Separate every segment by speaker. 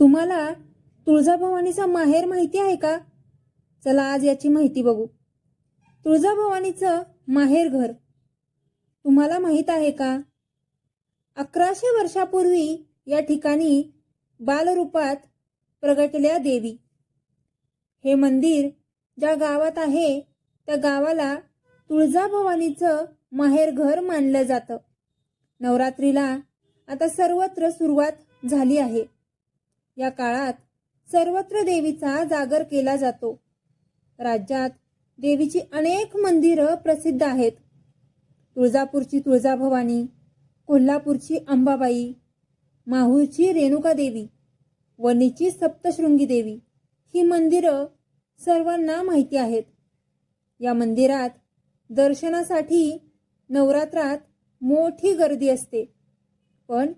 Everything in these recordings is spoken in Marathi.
Speaker 1: तुम्हाला तुळजाभवानीचा माहेर माहिती आहे का? चला आज याची माहिती बघू. तुळजाभवानीचं माहेर घर. तुम्हाला माहीत आहे का? अकराशे वर्षापूर्वी या ठिकाणी बालरूपात प्रगटल्या देवी. हे मंदिर ज्या गावात आहे त्या गावाला तुळजाभवानीचं माहेर घर मानलं जातं. नवरात्रीला आता सर्वत्र सुरुवात झाली आहे. या काळात सर्वत्र देवीचा जागर केला जातो. राज्यात देवीची अनेक मंदिरं प्रसिद्ध आहेत. तुळजापूरची तुळजाभवानी कोल्हापूरची अंबाबाई माहूरची रेणुका देवी वणीची सप्तशृंगी देवी ही मंदिरं सर्वांना माहिती आहेत. या मंदिरात दर्शनासाठी नवरात्रात मोठी गर्दी असते. पण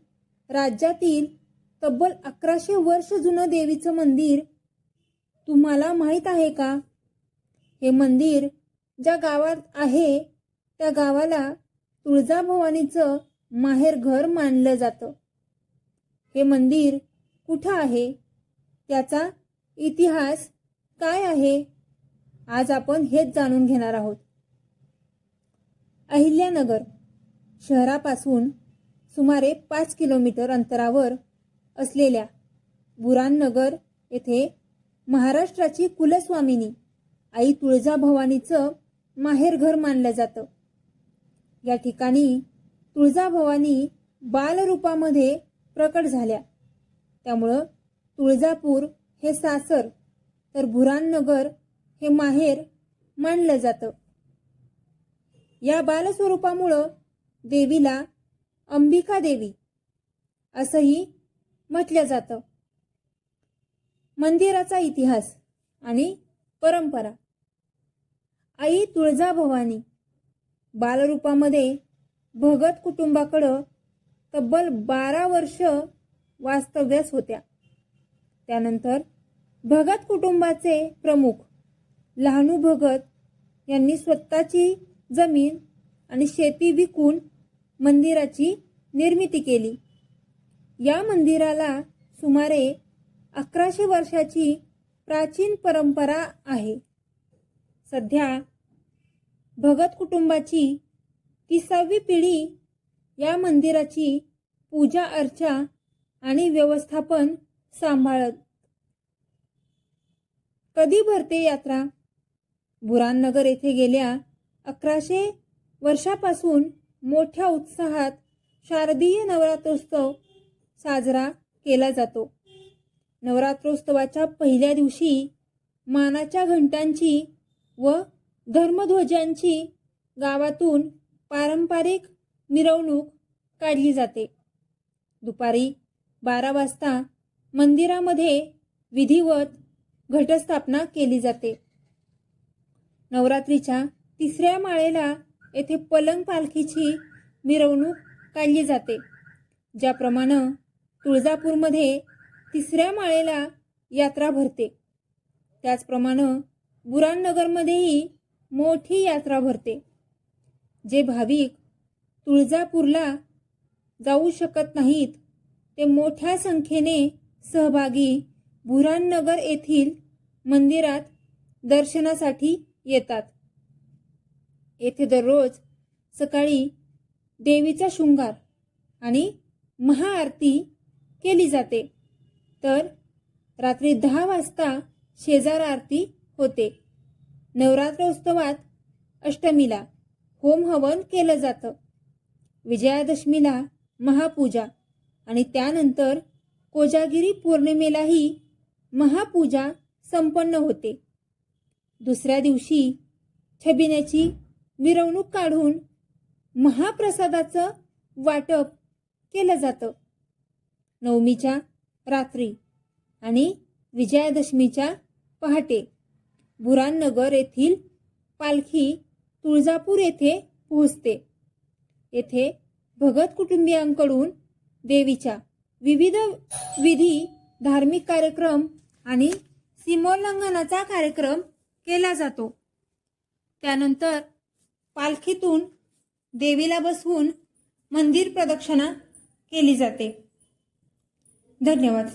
Speaker 1: राज्यातील तब्बल अकराशे वर्ष जुनं देवीचं मंदिर तुम्हाला माहीत आहे का? हे मंदिर ज्या गावात आहे त्या गावाला तुळजाभवानीचं माहेर घर मानलं जातं. हे मंदिर कुठं आहे? त्याचा इतिहास काय आहे? आज आपण हेच जाणून घेणार आहोत. अहिल्यानगर शहरापासून सुमारे पाच किलोमीटर अंतरावर असलेल्या बुराननगर येथे महाराष्ट्राची कुलस्वामिनी आई तुळजाभवानीचं माहेरघर मानलं जातं. या ठिकाणी तुळजाभवानी बालरूपामध्ये प्रकट झाल्या. त्यामुळं तुळजापूर हे सासर तर भुरानगर हे माहेर मानलं जातं. या बालस्वरूपामुळं देवीला अंबिका देवी असंही म्हटलं जातं. मंदिराचा इतिहास आणि परंपरा. आई तुळजाभवानी बालरूपामध्ये भगत कुटुंबाकडं तब्बल बारा वर्ष वास्तव्यास होत्या. त्यानंतर भगत कुटुंबाचे प्रमुख लहानू भगत यांनी स्वतःची जमीन आणि शेती विकून मंदिराची निर्मिती केली. या मंदिराला सुमारे अकराशे वर्षाची प्राचीन परंपरा आहे. सध्या भगत कुटुंबाची तिसावी पिढी या मंदिराची पूजा अर्चा आणि व्यवस्थापन सांभाळत. कधी भरते यात्रा? बुराननगर येथे गेल्या अकराशे वर्षापासून मोठ्या उत्साहात शारदीय नवरात्रोत्सव साजरा केला जातो. नवरात्रोत्सवाच्या पहिल्या दिवशी मानाच्या घंटांची व धर्मध्वजांची गावातून पारंपरिक मिरवणूक काढली जाते. दुपारी बारा वाजता मंदिरामध्ये विधिवत घटस्थापना केली जाते. नवरात्रीच्या तिसऱ्या माळेला येथे पलंग पालखीची मिरवणूक काढली जाते. ज्याप्रमाणे तुळजापूरमध्ये तिसऱ्या माळेला यात्रा भरते. त्याचप्रमाणे बुराननगरमध्येही मोठी यात्रा भरते जे भाविक तुळजापूरला जाऊ शकत नाहीत. ते मोठ्या संख्येने सहभागी बुराननगर येथील मंदिरात दर्शनासाठी येतात. येथे दररोज सकाळी देवीचा शृंगार आणि महाआरती केली जाते. तर रात्री दहा वाजता शेजार आरती होते. नवरात्रोत्सवात अष्टमीला होम हवन केलं जातं. विजयादशमीला महापूजा आणि त्यानंतर कोजागिरी पौर्णिमेलाही महापूजा संपन्न होते. दुसऱ्या दिवशी छबिन्याची मिरवणूक काढून महाप्रसादाचं वाटप केलं जातं. नवमीच्या रात्री आणि विजयादशमीच्या पहाटे. बुराननगर येथील पालखी तुळजापूर येथे पोहोचते. येथे भगत कुटुंबियांकडून देवीच्या विविध विधी धार्मिक कार्यक्रम आणि सीमोल्लंघनाचा कार्यक्रम केला जातो. त्यानंतर पालखीतून देवीला बसवून मंदिर प्रदक्षिणा केली जाते. धन्यवाद